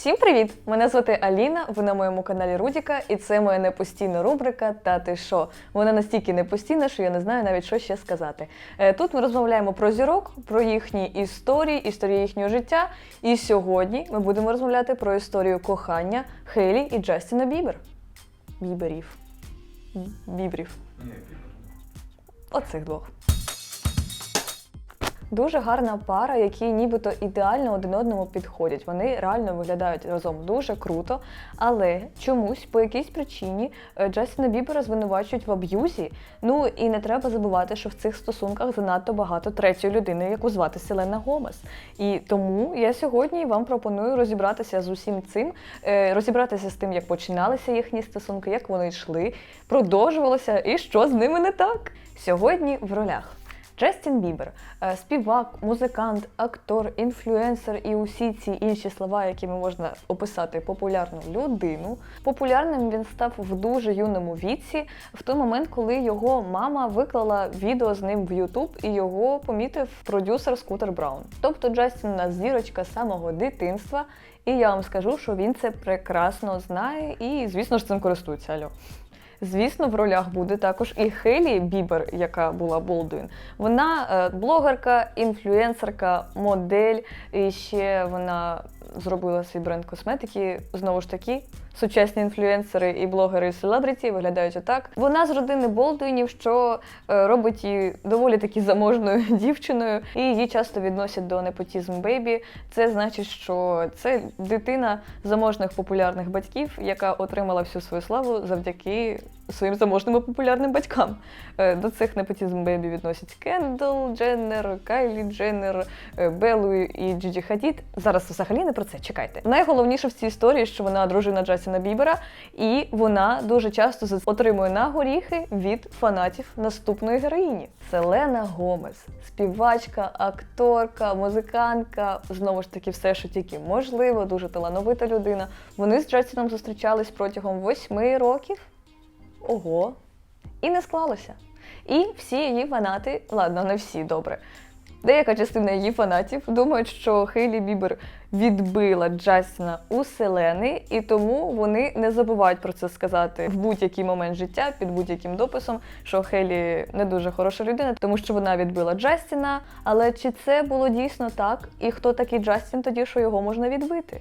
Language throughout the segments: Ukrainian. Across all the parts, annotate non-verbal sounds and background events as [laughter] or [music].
Всім привіт! Мене звати Аліна. Ви на моєму каналі Рудіка, і це моя непостійна рубрика Та ти що? Вона настільки непостійна, що я не знаю навіть що ще сказати. Е, Тут ми розмовляємо про зірок, про їхні історії, історії їхнього життя. І сьогодні ми будемо розмовляти про історію кохання Хейлі і Джастіна Бібер. Біберів. Бібрів. Оцих двох. Дуже гарна пара, які нібито ідеально один одному підходять. Вони реально виглядають разом дуже круто, але чомусь по якійсь причині е, Джастіна Бібера звинувачують в аб'юзі. Ну і не треба забувати, що в цих стосунках занадто багато третьої людини, яку звати Селена Гомес. І тому я сьогодні вам пропоную розібратися з усім цим, е, розібратися з тим, як починалися їхні стосунки, як вони йшли, продовжувалося і що з ними не так. Сьогодні в ролях. Джастін Бібер, е, співак, музикант, актор, інфлюенсер і усі ці інші слова, якими можна описати популярну людину. Популярним він став в дуже юному віці, в той момент, коли його мама виклала відео з ним в Ютуб і його помітив продюсер Скутер Браун. Тобто Джастін у зірочка самого дитинства. І я вам скажу, що він це прекрасно знає і, звісно ж, цим користується. Альо. Звісно, в ролях буде також і Хейлі Бібер, яка була Болдуін. Вона е, блогерка, інфлюенсерка, модель. І ще вона зробила свій бренд косметики. Знову ж таки, сучасні інфлюенсери і блогери і селебриті виглядають отак. Вона з родини Болдуїнів, що е, робить її доволі таки заможною [laughs] дівчиною, і її часто відносять до непотізм бейбі. Це значить, що це дитина заможних популярних батьків, яка отримала всю свою славу завдяки своїм заможним і популярним батькам. Е, До цих непотізм бейбі відносять Кендall, Дженнер, Кайлі Дженнер, е, Беллу і Джиджі Хадід. Зараз взагалі не про це чекайте. Найголовніше в цій історії, що вона дружина Джастіна Бібера, і вона дуже часто отримує на горіхи від фанатів наступної героїні. Селена Гомес, співачка, акторка, музикантка, знову ж таки, все, що тільки можливо, дуже талановита людина. Вони з Джастіном зустрічались протягом восьми років. Ого. І не склалося. І всі її фанати, ладно, не всі добре. Деяка частина її фанатів думають, що Хейлі Бібер відбила Джастіна у Селени, і тому вони не забувають про це сказати в будь-який момент життя під будь-яким дописом, що Хейлі не дуже хороша людина, тому що вона відбила Джастіна. Але чи це було дійсно так? І хто такий Джастін тоді, що його можна відбити?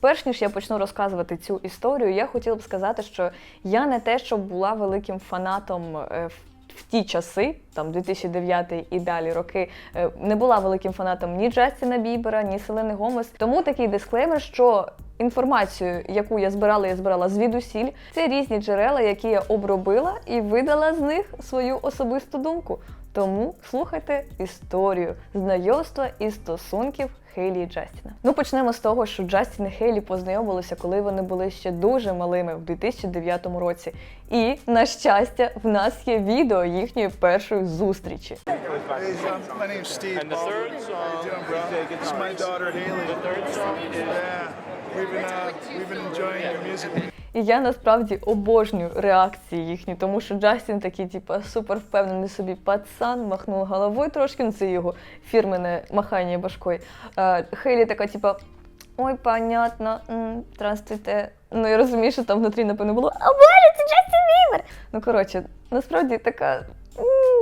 Перш ніж я почну розказувати цю історію, я хотіла б сказати, що я не те, щоб була великим фанатом е, в в ті часи, там 2009 і далі роки, е, не була великим фанатом ні Джастіна Бібера, ні Селени Гомес. Тому такий дисклеймер, що інформацію, яку я збирала, я збирала звідусіль. Це різні джерела, які я обробила і видала з них свою особисту думку. Тому слухайте історію знайомства і стосунків Хейлі і Джастіна. Ну почнемо з того, що Джастін і Хейлі познайомилися, коли вони були ще дуже малими в 2009 році. І на щастя, в нас є відео їхньої першої зустрічі. І я насправді обожнюю реакції їхні, тому що Джастін такий, типу, супер впевнений собі пацан, махнув головою трошки, ну це його фірменне махання башкою. Е, Хейлі така, типу, ой, понятно, м. Ну я розумію, що там внутрі, напевно, було А боже, це Джастін Бібер! Ну коротше, насправді така.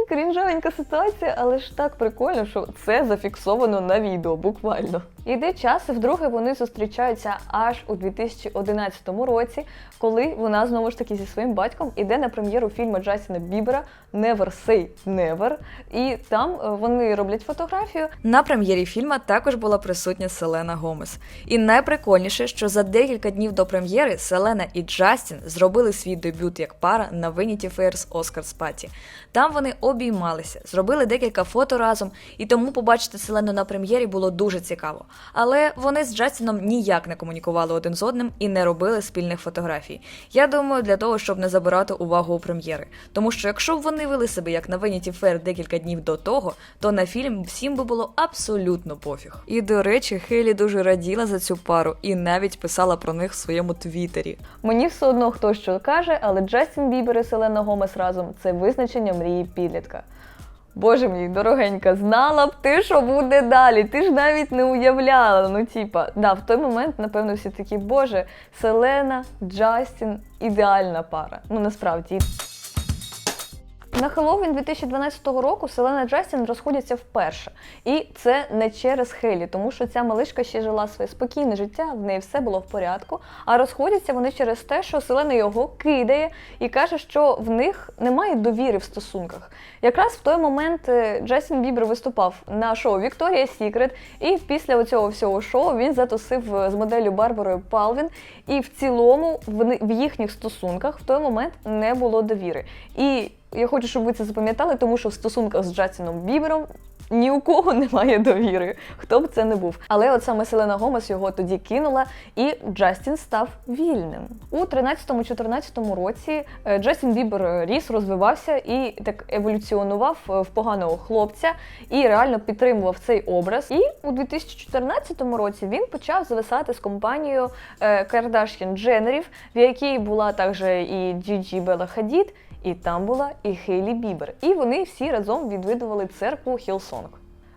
Крінжовенька ситуація, але ж так прикольно, що це зафіксовано на відео, буквально. Іде час, і вдруге вони зустрічаються аж у 2011 році, коли вона знову ж таки зі своїм батьком іде на прем'єру фільму Джастіна Бібера Never Say Never. І там е, вони роблять фотографію. На прем'єрі фільма також була присутня Селена Гомес. І найприкольніше, що за декілька днів до прем'єри Селена і Джастін зробили свій дебют як пара на Vanity Fair's Oscars Party. Там вони обіймалися, зробили декілька фото разом, і тому побачити Селену на прем'єрі було дуже цікаво. Але вони з Джастіном ніяк не комунікували один з одним і не робили спільних фотографій. Я думаю, для того, щоб не забирати увагу у прем'єри. Тому що якщо б вони вели себе як на Vanity Fair декілька днів до того, то на фільм всім би було абсолютно пофіг. І до речі, Хейлі дуже раділа за цю пару і навіть писала про них в своєму твіттері. Мені все одно хто що каже, але Джастін Бібер і Селена Гомес разом це визначення мрії підлітка. Боже мій, дорогенька, знала б ти, що буде далі. Ти ж навіть не уявляла. Ну, типа, да, в той момент, напевно, всі такі, Боже, Селена, Джастін, ідеальна пара. Ну насправді. На Хеллоуін 2012 року Селена Джастін розходяться вперше. І це не через Хелі, тому що ця малишка ще жила своє спокійне життя, в неї все було в порядку. А розходяться вони через те, що Селена його кидає і каже, що в них немає довіри в стосунках. Якраз в той момент е, Джастін Бібер виступав на шоу Вікторія Сікрет, і після цього всього шоу він затусив е, з моделлю Барбарою Палвін. І в цілому в їхніх стосунках в той момент не було довіри. І я хочу, щоб ви це запам'ятали, тому що в стосунках з Джастіном Бібером ні у кого [laughs] немає довіри, хто б це не був. Але от саме Селена Гомес його тоді кинула, і Джастін став вільним. У 13-14 році е, Джастін Бібер е, ріс, розвивався і так еволюціонував е, в поганого хлопця і реально підтримував цей образ. І у 2014 році він почав зависати з компанією Кардашін Дженерів, в якій була також і Джіджі Белла Хадід. І там була і Хейлі Бібер. І вони всі разом відвідували церкву Хілсонг.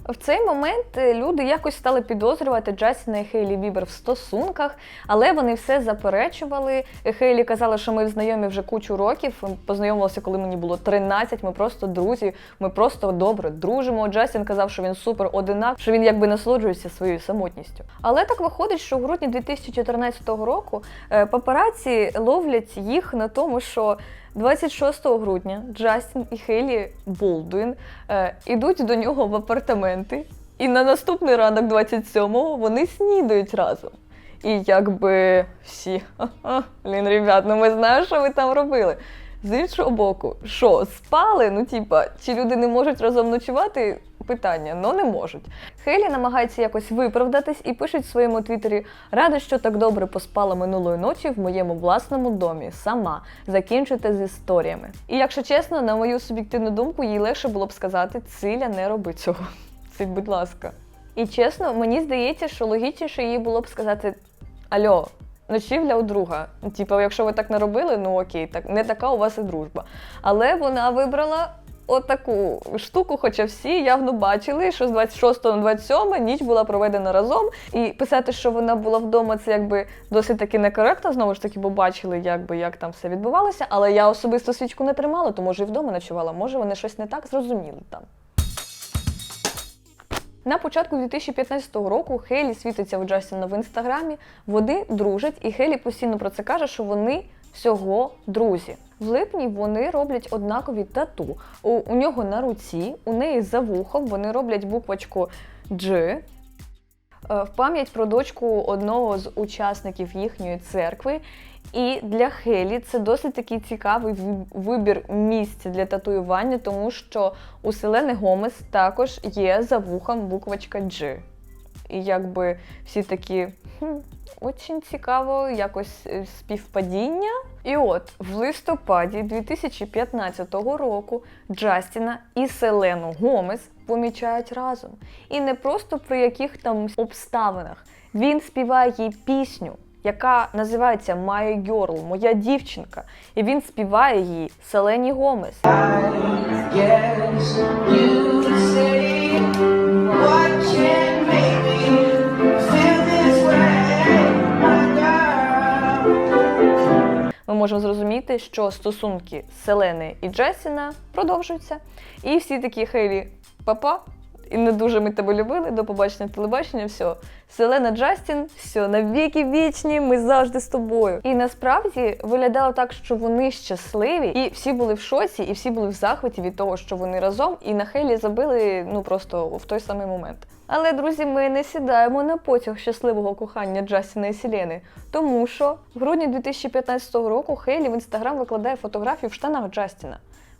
В цей момент е, люди якось стали підозрювати Джастіна і Хейлі Бібер в стосунках, але вони все заперечували. Хейлі казала, що ми знайомі вже кучу років. Ми Познайомилися, коли мені було 13, Ми просто друзі, ми просто добре дружимо. Джастін казав, що він супер одинак, що він якби насолоджується своєю самотністю. Але так виходить, що в грудні 2014 року е, папараці ловлять їх на тому, що 26 грудня Джастін і Хейлі Болдуін е, ідуть до нього в апартаменти, і на наступний ранок, 27-го, вони снідають разом. І якби всі, блін, ребят, ну ми знаємо, що ви там робили. З іншого боку, що, спали? Ну, типа, чи люди не можуть разом ночувати? Питання, ну не можуть. Хейлі намагається якось виправдатись і пише в своєму твіттері Рада, що так добре поспала минулої ночі в моєму власному домі. Сама закінчуйте з історіями. І якщо чесно, на мою суб'єктивну думку, їй легше було б сказати Циля, не роби цього. [laughs] Циль, будь ласка. І чесно, мені здається, що логічніше їй було б сказати Альо, ночівля у друга. Типу, якщо ви так не робили, ну окей, так не така у вас і дружба. Але вона вибрала отаку штуку, хоча всі явно бачили, що з 26 на 27 ніч була проведена разом. І писати, що вона була вдома, це якби досить таки некоректно, знову ж таки, бо бачили, якби як там все відбувалося. Але я особисто свічку не тримала, то може і вдома ночувала, може вони щось не так зрозуміли там. На початку 2015 року Хейлі світиться у Джастіна в інстаграмі. Вони дружать, і Хейлі постійно про це каже, що вони всього друзі. В липні вони роблять однакові тату. У, у нього на руці, у неї за вухом вони роблять буквочку G. е, В пам'ять про дочку одного з учасників їхньої церкви. І для Хелі це досить такий цікавий вибір місця для татуювання, тому що у Селени Гомес також є за вухом буквочка G. І якби всі такі хм, очень цікаво, якось е, співпадіння. І от в листопаді 2015 року Джастіна і Селену Гомес помічають разом. І не просто при яких там обставинах. Він співає їй пісню, яка називається My Girl, моя дівчинка. І він співає її Селені Гомес. Yes, ми можемо зрозуміти, що стосунки Селени і Джесіна продовжуються. І всі такі Хейлі, папа, і не дуже ми тебе любили, до побачення телебачення, все. Селена Джастін, все, навіки вічні, ми завжди з тобою. І насправді виглядало так, що вони щасливі, і всі були в шоці, і всі були в захваті від того, що вони разом, і на Хейлі забили ну просто в той самий момент. Але, друзі, ми не сідаємо на потяг щасливого кохання Джастіна і Сілени, тому що в грудні 2015 року Хейлі в інстаграм викладає фотографію в штанах Джастіна.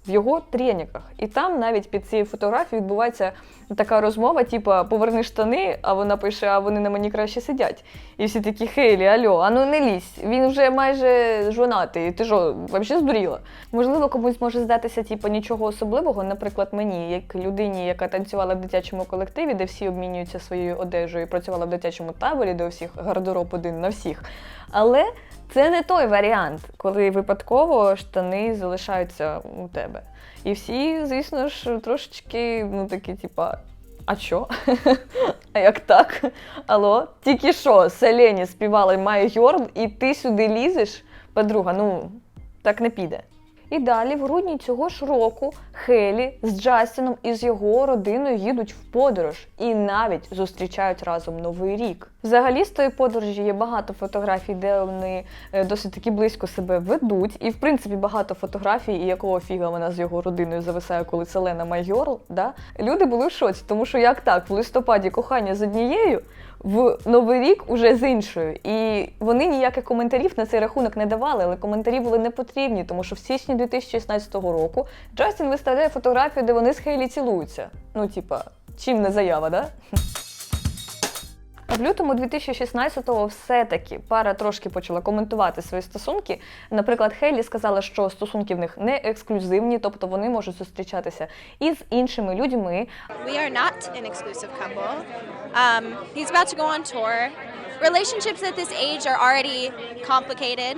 В його треніках. І там навіть під цією фотографією відбувається така розмова, типу поверни штани, а вона пише, а вони на мені краще сидять. І всі такі Хейлі, альо, а ну не лізь, він вже майже жонатий. Ти що, взагалі здуріла? Можливо, комусь може здатися, типу, нічого особливого, наприклад, мені, як людині, яка танцювала в дитячому колективі, де всі обмінюються своєю одежею, працювала в дитячому таборі, де у всіх гардероб один на всіх. Але Це не той варіант, коли випадково штани залишаються у тебе. І всі, звісно ж, трошечки, ну такі, типа, а що? [laughs] а як так? Алло, тільки що Селені співала My Girl, і ти сюди лізеш? Подруга, ну так не піде. І далі, в грудні цього ж року, Хелі з Джастіном і з його родиною їдуть в подорож і навіть зустрічають разом новий рік. Взагалі з тої подорожі є багато фотографій, де вони е, досить таки близько себе ведуть. І в принципі багато фотографій, і якого фіга вона з його родиною зависає, коли Селена Майорл. Да? Люди були в шоці, тому що як так, в листопаді кохання з однією, в новий рік уже з іншою. І вони ніяких коментарів на цей рахунок не давали, але коментарі були не потрібні, тому що в січні 2016 року Джастін виставляє фотографію, де вони з Хейлі цілуються. Ну, типа, чим не заява, да? В лютому 2016-го все-таки пара трошки почала коментувати свої стосунки. Наприклад, Хейлі сказала, що стосунки в них не ексклюзивні, тобто вони можуть зустрічатися із іншими людьми. We are not an exclusive couple. Um, he's about to go on tour. Relationships at this age are already complicated,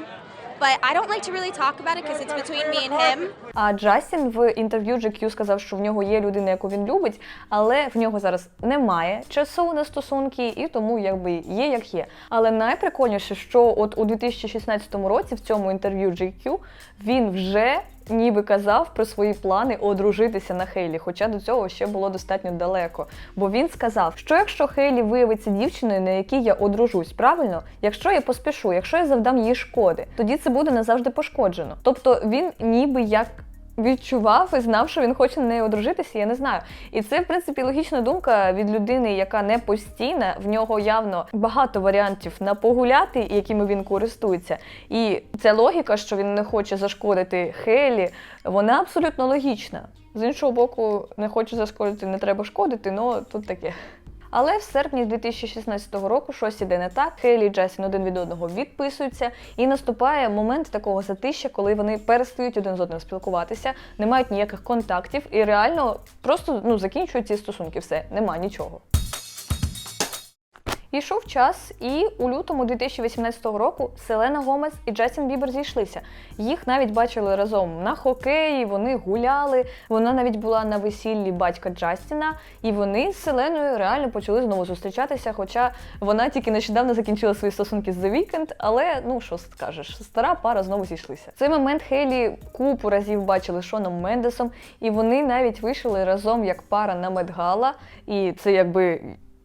but I don't like to really talk about it because it's between me and him. А Джастін в інтерв'ю GQ сказав, що в нього є людина, яку він любить, але в нього зараз немає часу на стосунки, і тому якби є як є. Але найприкольніше, що от у 2016 році в цьому інтерв'ю GQ він вже ніби казав про свої плани одружитися на Хейлі, хоча до цього ще було достатньо далеко. Бо він сказав, що якщо Хейлі виявиться дівчиною, на якій я одружусь, правильно, якщо я поспішу, якщо я завдам їй шкоди, тоді це буде назавжди пошкоджено. Тобто він ніби як. Відчував і знав, що він хоче на неї одружитися, я не знаю. І це, в принципі, логічна думка від людини, яка не постійна. В нього явно багато варіантів на погуляти, якими він користується. І ця логіка, що він не хоче зашкодити Хелі, вона абсолютно логічна. З іншого боку, не хоче зашкодити, не треба шкодити, але тут таке. Але в серпні 2016 року щось іде не так. Хейлі і Джасін один від одного відписуються, і наступає момент такого затища, коли вони перестають один з одним спілкуватися, не мають ніяких контактів і реально просто ну закінчують ці стосунки. Все, нема нічого. Йшов час, і у лютому 2018 року Селена Гомес і Джастін Бібер зійшлися. Їх навіть бачили разом на хокеї, вони гуляли. Вона навіть була на весіллі батька Джастіна, і вони з Селеною реально почали знову зустрічатися. Хоча вона тільки нещодавно закінчила свої стосунки з The Weeknd, але ну що скажеш, стара пара знову зійшлися. Цей момент Хейлі купу разів бачили Шоном Мендесом, і вони навіть вийшли разом як пара на Медгала, і це якби.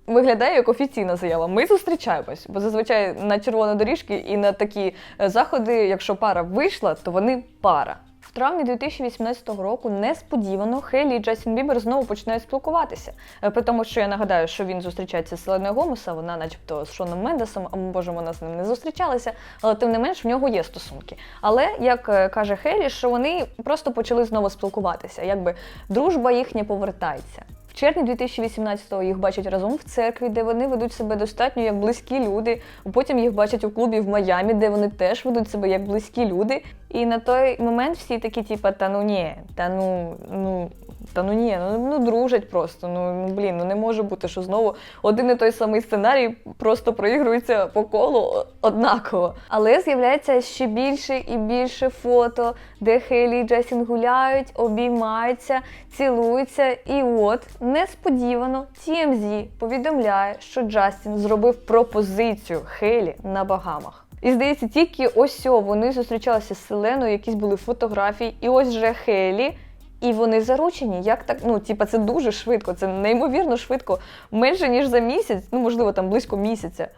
Виглядає як офіційна заява. Ми зустрічаємось, бо зазвичай на червоні доріжки і на такі е, заходи, якщо пара вийшла, то вони пара. В травні 2018 року несподівано Хейлі і Джастін Бібер знову починають спілкуватися. Е, При тому, що я нагадаю, що він зустрічається з Селеною Гомеса, вона, начебто, з Шоном Мендесом, а може вона з ним не зустрічалася, але тим не менш в нього є стосунки. Але як е, каже Хейлі, що вони просто почали знову спілкуватися, якби дружба їхня повертається. Червні 2018-го їх бачать разом в церкві, де вони ведуть себе достатньо як близькі люди. Потім їх бачать у клубі в Майамі, де вони теж ведуть себе як близькі люди. І на той момент всі такі, типа, та ну ні, та ну, ну. Та ну ні, ну, ну дружать просто. Ну, ну блін, ну не може бути, що знову один і той самий сценарій просто проігрується по колу однаково. Але з'являється ще більше і більше фото, де Хейлі і Джесін гуляють, обіймаються, цілуються. І от несподівано TMZ повідомляє, що Джастін зробив пропозицію Хейлі на Багамах. І здається, тільки ось вони зустрічалися з Селеною, якісь були фотографії, і ось вже Хейлі. І вони заручені. Як так? Ну, типа, це дуже швидко, це неймовірно швидко, менше ніж за місяць, ну можливо, там близько місяця.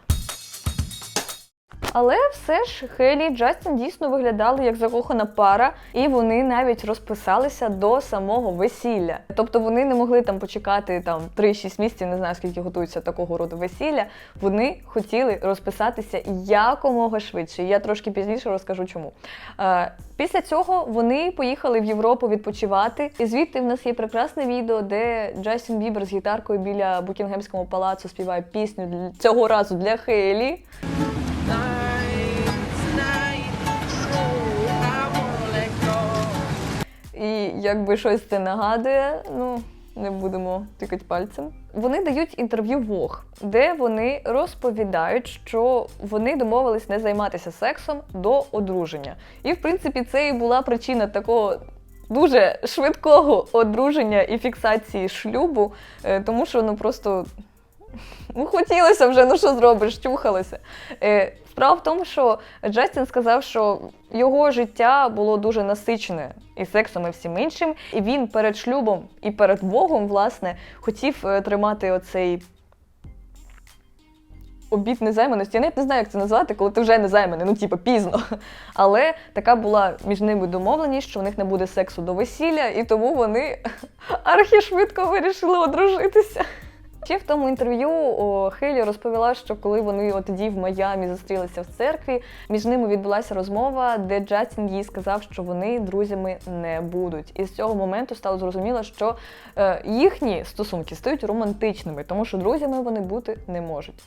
Але все ж Хелі і Джастін дійсно виглядали як закохана пара, і вони навіть розписалися до самого весілля. Тобто вони не могли там почекати там 3-6 місяців, не знаю скільки готуються такого роду весілля. Вони хотіли розписатися якомога швидше. Я трошки пізніше розкажу чому. Е, Після цього вони поїхали в Європу відпочивати. І звідти в нас є прекрасне відео, де Джастін Бібер з гітаркою біля Букінгемського палацу співає пісню цього разу для Хейлі. І якби щось це нагадує, ну не будемо тикати пальцем. вони дають інтерв'ю Vogue, де вони розповідають, що вони домовились не займатися сексом до одруження. І в принципі це і була причина такого. Дуже швидкого одруження і фіксації шлюбу, е, тому що ну просто ну, хотілося вже, ну що зробиш, чухалося. Справа в тому, що Джастін сказав, що його життя було дуже насичене і сексом, і всім іншим. І він перед шлюбом і перед Богом, власне, хотів е, тримати оцей обід незайманості. Я навіть не знаю, як це назвати, коли ти вже незайманий, ну типу пізно. [laughs] Але така була між ними домовленість, що в них не буде сексу до весілля, і тому вони [laughs] архішвидко вирішили одружитися. Ще в тому інтерв'ю Хейлі розповіла, що коли вони от тоді в Майамі зустрілися в церкві, між ними відбулася розмова, де Джастін їй сказав, що вони друзями не будуть. І з цього моменту стало зрозуміло, що е, їхні стосунки стають романтичними, тому що друзями вони бути не можуть.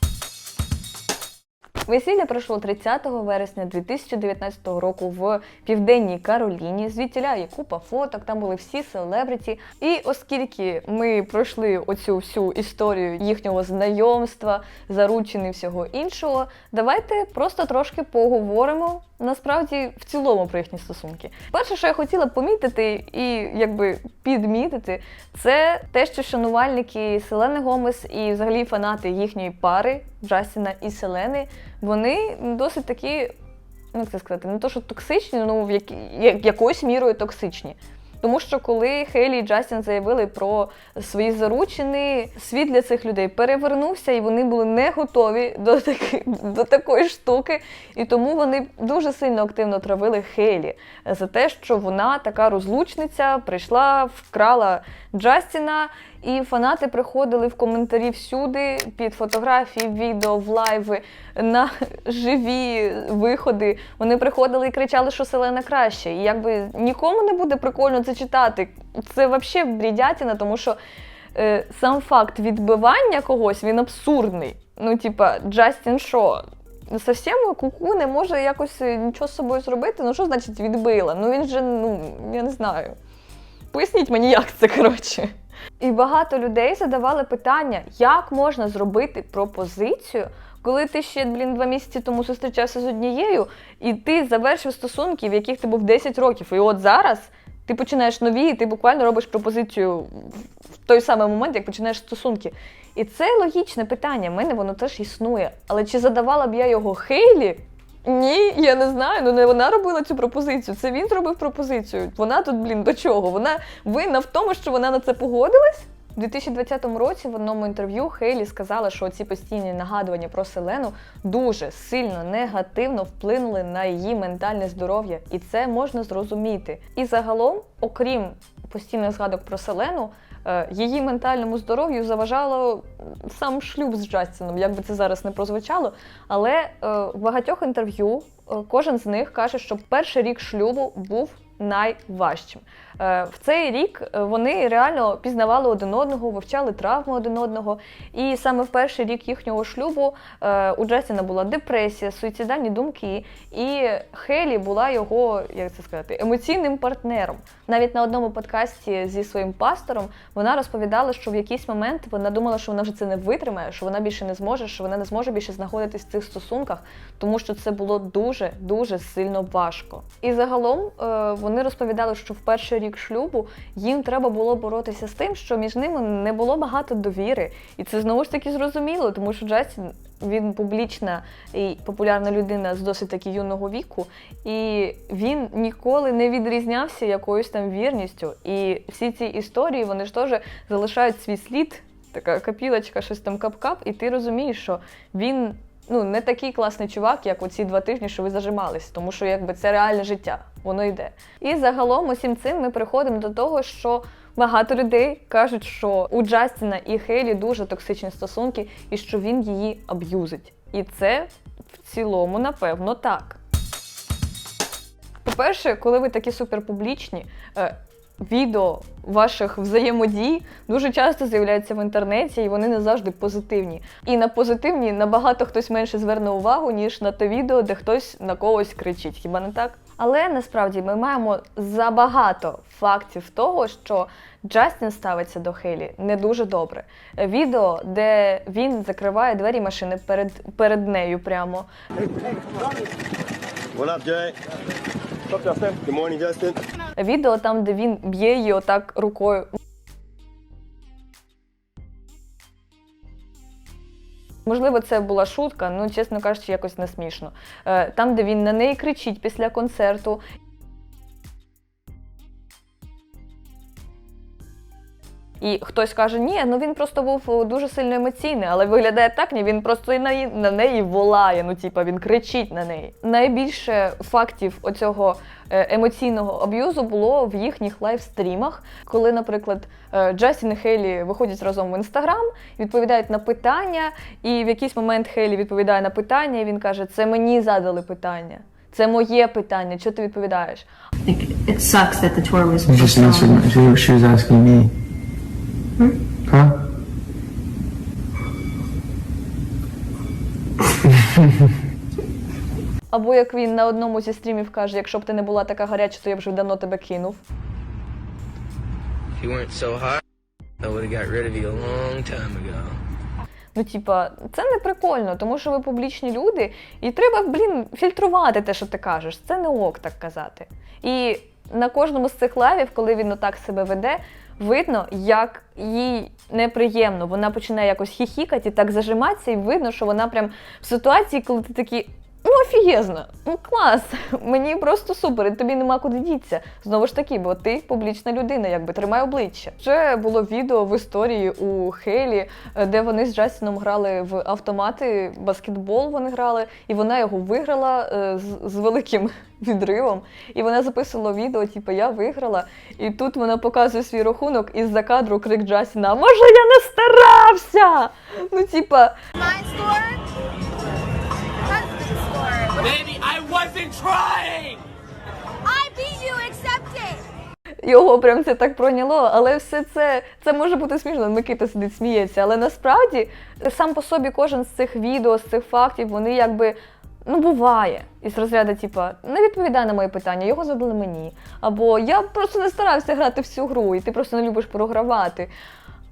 Весілля пройшло 30 вересня 2019 року в південній Кароліні. Звідтіля є купа фоток, там були всі селебриті. І оскільки ми пройшли оцю всю історію їхнього знайомства, заручини і всього іншого, давайте просто трошки поговоримо насправді в цілому про їхні стосунки. Перше, що я хотіла помітити і якби підмітити, це те, що шанувальники Селени Гомес і взагалі фанати їхньої пари Джастіна і Селени, вони досить такі, ну як це сказати, не то, що токсичні, ну в які, як- якоюсь мірою токсичні. Тому що коли Хейлі і Джастін заявили про свої заручини, світ для цих людей перевернувся, і вони були не готові до, таки, до такої штуки. І тому вони дуже сильно активно травили Хейлі за те, що вона така розлучниця, прийшла, вкрала Джастіна. І фанати приходили в коментарі всюди під фотографії, відео, в лайви, на живі виходи. Вони приходили і кричали, що Селена краще. І якби нікому не буде прикольно це читати. Це взагалі брідятіна, тому що е, сам факт відбивання когось він абсурдний. Ну, типа, Джастін що? Совсем куку не може якось е, нічого з собою зробити. Ну що значить відбила? Ну він же, ну я не знаю. Поясніть мені, як це коротше. І багато людей задавали питання, як можна зробити пропозицію, коли ти ще, блін, два місяці тому зустрічався з однією, і ти завершив стосунки, в яких ти був 10 років. І от зараз ти починаєш нові, і ти буквально робиш пропозицію в той самий момент, як починаєш стосунки. І це логічне питання. В мене воно теж існує. Але чи задавала б я його Хейлі? Ні, я не знаю. Ну не вона робила цю пропозицію. Це він зробив пропозицію. Вона тут, блін, до чого? Вона винна в тому, що вона на це погодилась. У 2020 році в одному інтерв'ю Хейлі сказала, що ці постійні нагадування про Селену дуже сильно негативно вплинули на її ментальне здоров'я, і це можна зрозуміти. І загалом, окрім постійних згадок про Селену, її ментальному здоров'ю заважало сам шлюб з Джастіном, як би це зараз не прозвучало. Але е, в багатьох інтерв'ю е, кожен з них каже, що перший рік шлюбу був найважчим. Е, В цей рік е, вони реально пізнавали один одного, вивчали травми один одного. І саме в перший рік їхнього шлюбу е, у Джастіна була депресія, суїцидальні думки, і Хелі була його, як це сказати, емоційним партнером. Навіть на одному подкасті зі своїм пастором вона розповідала, що в якийсь момент вона думала, що вона вже це не витримає, що вона більше не зможе, що вона не зможе більше знаходитись в цих стосунках, тому що це було дуже дуже сильно важко. І загалом вони розповідали, що в перший рік шлюбу їм треба було боротися з тим, що між ними не було багато довіри. І це знову ж таки зрозуміло, тому що Джастін він публічна і популярна людина з досить таки юного віку, і він ніколи не відрізнявся якоюсь там вірністю. І всі ці історії вони ж теж залишають свій слід, така капілочка, щось там кап-кап, і ти розумієш, що він. Ну, не такий класний чувак, як оці два тижні, що ви зажимались, тому що якби це реальне життя, воно йде. І загалом усім цим ми приходимо до того, що багато людей кажуть, що у Джастіна і Хейлі дуже токсичні стосунки, і що він її аб'юзить. І це в цілому, напевно, так. По-перше, коли ви такі суперпублічні, е, відео ваших взаємодій дуже часто з'являються в інтернеті, і вони не завжди позитивні. І на позитивні набагато хтось менше зверне увагу, ніж на те відео, де хтось на когось кричить. Хіба не так? Але насправді ми маємо забагато фактів того, що Джастін ставиться до Хейлі не дуже добре. Відео, де він закриває двері машини перед, перед нею прямо. What up, Jay? What's up, Justin? Good morning, Justin. Відео там, де він б'є її отак рукою. Можливо, це була шутка, ну, чесно кажучи, якось не смішно. Е, Там, де він на неї кричить після концерту. І хтось каже, ні, ну він просто був е, дуже сильно емоційний, але виглядає так, ні, він просто і на, на неї волає, ну типа він кричить на неї. Найбільше фактів оцього е, емоційного аб'юзу було в їхніх лайвстрімах, коли, наприклад, е, Джастін і Хейлі виходять разом в інстаграм, відповідають на питання, і в якийсь момент Хейлі відповідає на питання, і він каже: Це мені задали питання. Це моє питання. Чого ти відповідаєш? It sucks that the tour was Huh? Або як він на одному зі стрімів каже: якщо б ти не була така гаряча, то я б вже давно тебе кинув. If you weren't so hot, I would have got rid of you a long time ago. Ну, типа, це не прикольно, тому що ви публічні люди, і треба, блін, фільтрувати те, що ти кажеш. Це не ок так казати. І на кожному з цих лайвів, коли він отак себе веде, видно, як їй неприємно. Вона починає якось хіхікати, так зажиматися, і видно, що вона прям в ситуації, коли ти такий. Офігезно, ну клас, [laughs] мені просто супер, і тобі нема куди дітися. Знову ж таки, бо ти публічна людина, якби тримай обличчя. Вже було відео в історії у Хейлі, е, де вони з Джастіном грали в автомати, баскетбол вони грали, і вона його виграла е, з, з великим [laughs] відривом. І вона записувала відео, типу, я виграла. І тут вона показує свій рахунок, і з-за кадру крик Джастіна: Може, я не старався? Ну, типа, Baby, I wasn't trying! I beat you, accept it! Його прям це так пройняло, але все це, це може бути смішно. Микита сидить сміється. Але насправді сам по собі кожен з цих відео, з цих фактів, вони якби. Ну, буває. Із розряду, типа, не відповідає на мої питання, його задали мені. Або я просто не старався грати в цю гру, і ти просто не любиш програвати.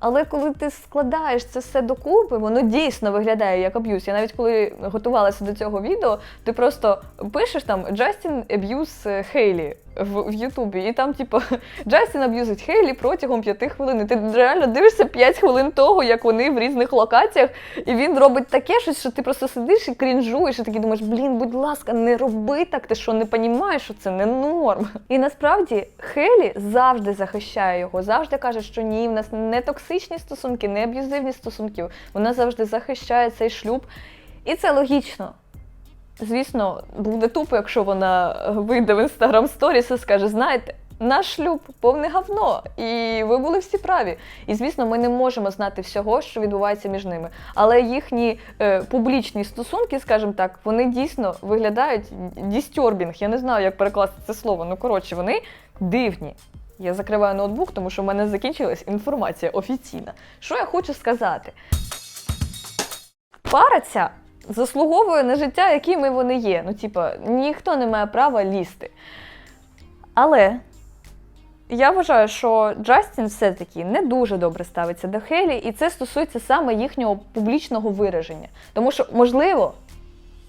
Але коли ти складаєш це все докупи, воно дійсно виглядає як аб'юз. Я навіть коли готувалася до цього відео, ти просто пишеш там Джастін аб'юз Хейлі в, Ютубі, і там, типу, [laughs] Джастін аб'юзить Хейлі протягом п'яти хвилин. І ти реально дивишся 5 хвилин того, як вони в різних локаціях, і він робить таке щось, що ти просто сидиш і крінжуєш, і такий думаєш, блін, будь ласка, не роби так, ти що не розумієш, що це не норм. І насправді Хелі завжди захищає його, завжди каже, що ні, в нас не токсичні стосунки, не аб'юзивні стосунки. Вона завжди захищає цей шлюб. І це логічно. Звісно, буде тупо, якщо вона вийде в інстаграм сторіс і скаже: знаєте, наш шлюб повне говно, і ви були всі праві. І звісно, ми не можемо знати всього, що відбувається між ними. Але їхні е, публічні стосунки, скажімо так, вони дійсно виглядають дістьорбінг. Я не знаю, як перекласти це слово. Ну коротше, вони дивні. Я закриваю ноутбук, тому що в мене закінчилась інформація офіційна. Що я хочу сказати? Пара заслуговує на життя, якими вони є. Ну, типа, ніхто не має права лізти. Але я вважаю, що Джастін все-таки не дуже добре ставиться до Хейлі, і це стосується саме їхнього публічного вираження. Тому що, можливо,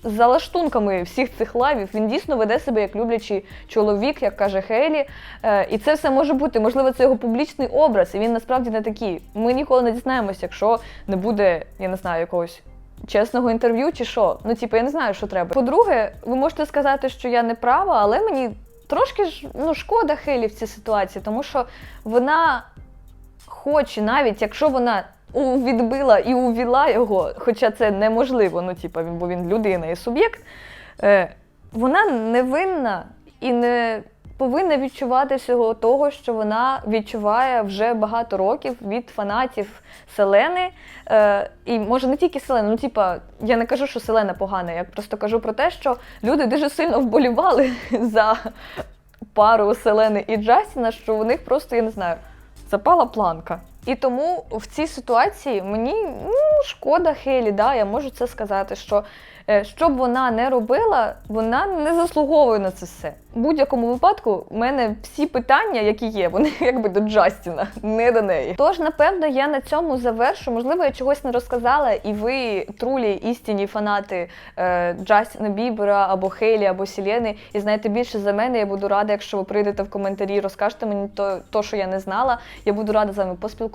за лаштунками всіх цих лайвів він дійсно веде себе як люблячий чоловік, як каже Хейлі. Е, і це все може бути, можливо, це його публічний образ, і він насправді не такий. Ми ніколи не дізнаємося, якщо не буде, я не знаю, якогось. Чесного інтерв'ю чи що? Ну, типу, я не знаю, що треба. По-друге, ви можете сказати, що я не права, але мені трошки ж ну, шкода Хейлі в цій ситуації, тому що вона хоче, навіть якщо вона відбила і увіла його, хоча це неможливо, ну, він, бо він людина і суб'єкт, е, вона не винна і не повинна відчувати всього того, що вона відчуває вже багато років від фанатів Селени. Е, і може не тільки Селена, ну типа, я не кажу, що Селена погана, я просто кажу про те, що люди дуже сильно вболівали [laughs] за пару Селени і Джастіна, що у них просто, я не знаю, запала планка. І тому в цій ситуації мені ну, шкода Хейлі, да, я можу це сказати, що е, що б вона не робила, вона не заслуговує на це все. В будь-якому випадку в мене всі питання, які є, вони [laughs] якби до Джастіна, не до неї. Тож, напевно, я на цьому завершу. Можливо, я чогось не розказала, і ви трулі істинні фанати е, Джастіна Бібера або Хейлі, або Сілєни, і знаєте більше за мене. Я буду рада, якщо ви прийдете в коментарі, розкажете мені то, то, що я не знала. Я буду рада з вами поспілкуватися.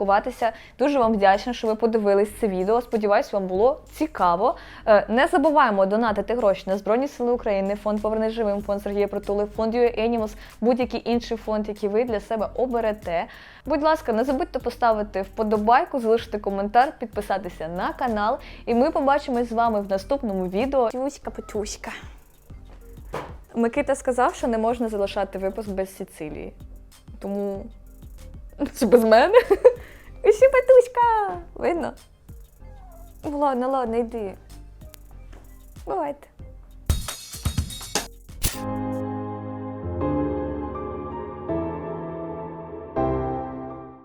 Дуже вам вдячна, що ви подивились це відео. Сподіваюсь, вам було цікаво. Е, Не забуваємо донатити гроші на Збройні Сили України, фонд Поверни живим, фонд Сергія Притули, фонд Animals, будь-який інший фонд, який ви для себе оберете. Будь ласка, не забудьте поставити вподобайку, залишити коментар, підписатися на канал. І ми побачимось з вами в наступному відео. Тюська, потюська. Микита сказав, що не можна залишати випуск без Сіцилії. Тому. Чи без мене? [laughs] Ще петушка. Видно? Ну, Ладно, ладно, йди. Бувайте.